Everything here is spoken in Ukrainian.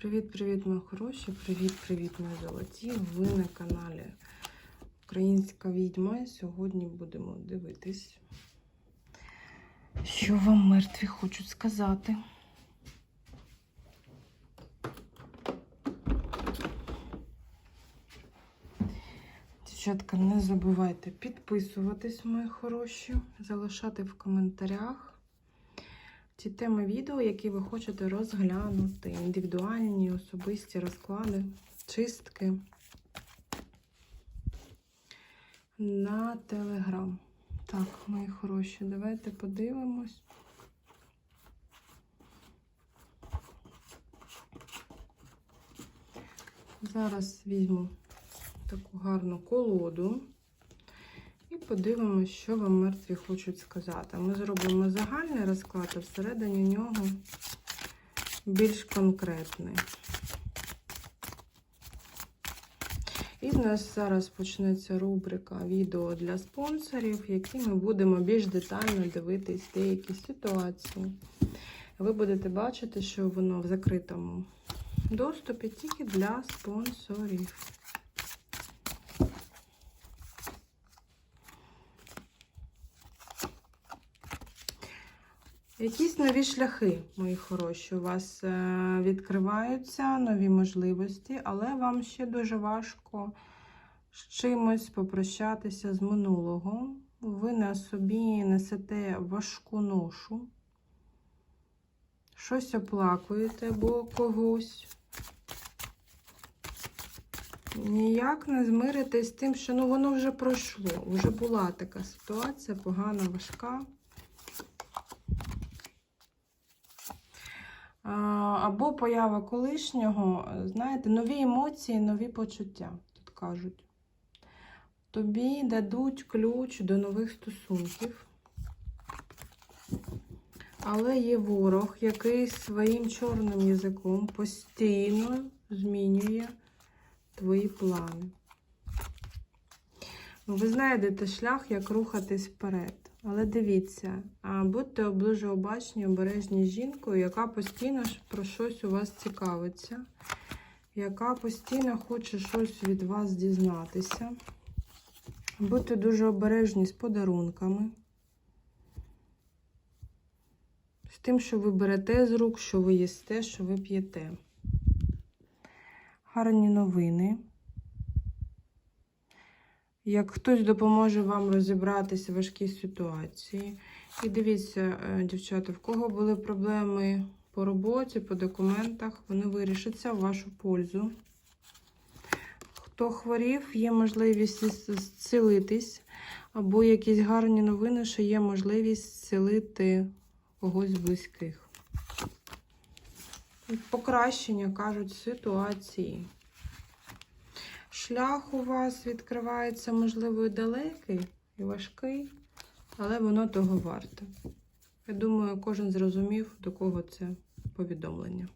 Привіт-привіт, мої хороші! Привіт-привіт, мої золоті! Ви на каналі Українська відьма. Сьогодні будемо дивитись, що вам мертві хочуть сказати. Дівчатка, не забувайте підписуватись, мої хороші, залишати в коментарях ті теми відео, які ви хочете розглянути. Індивідуальні, особисті розклади, чистки на телеграм. Так, мої хороші, давайте подивимось. Зараз візьму таку гарну колоду. І подивимося, що вам мертві хочуть сказати. Ми зробимо загальний розклад, а всередині нього більш конкретний. І в нас зараз почнеться рубрика відео для спонсорів, в якій ми будемо більш детально дивитись деякі ситуації. Ви будете бачити, що воно в закритому доступі тільки для спонсорів. Якісь нові шляхи, мої хороші, у вас е, відкриваються нові можливості, але вам ще дуже важко з чимось попрощатися з минулого. Ви на собі несете важку ношу, щось оплакуєте або когось. Ніяк не змиритесь з тим, що ну, воно вже пройшло. Вже була така ситуація, погана, важка. Або поява колишнього, знаєте, нові емоції, нові почуття, тут кажуть. Тобі дадуть ключ до нових стосунків. Але є ворог, який своїм чорним язиком постійно змінює твої плани. Ви знайдете шлях, як рухатись вперед. Але дивіться, будьте дуже обачні, обережні з жінкою, яка постійно про щось у вас цікавиться, яка постійно хоче щось від вас дізнатися. Будьте дуже обережні з подарунками, з тим, що ви берете з рук, що ви їсте, що ви п'єте. Гарні новини. Як хтось допоможе вам розібратися в важкій ситуації. І дивіться, дівчата, в кого були проблеми по роботі, по документах, вони вирішаться в вашу пользу. Хто хворів, є можливість зцілитись, або якісь гарні новини, що є можливість зцілити когось близьких. Покращення, кажуть, ситуації. Шлях у вас відкривається, можливо, і далекий, і важкий, але воно того варте. Я думаю, кожен зрозумів, до кого це повідомлення.